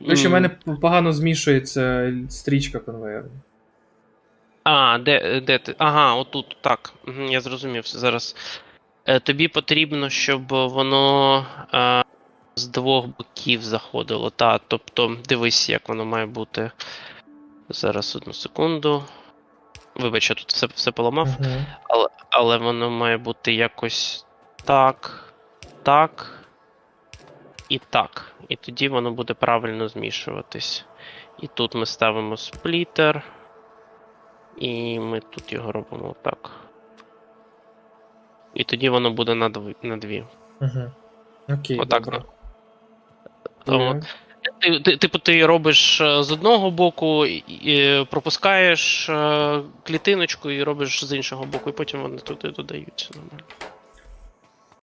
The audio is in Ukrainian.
Ну, що в мене погано змішується стрічка конвейеру. А, де, де ти? Ага, отут, так. Я зрозумів зараз. Е, Тобі потрібно, щоб воно е, з двох боків заходило. Та, тобто, дивись, як воно має бути. Зараз одну секунду. Вибач, я тут все, все поламав. Угу. Але, але воно має бути якось так, так і так. І тоді воно буде правильно змішуватись. І тут ми ставимо сплітер. І ми тут його робимо так. І тоді воно буде на дві. На дві. Угу. Окей, Отак. добре. Тому, Е, ти, ти, типу, ти робиш е, з одного боку, і, і пропускаєш е, клітиночку і робиш з іншого боку, і потім вони туди додаються. Нормально.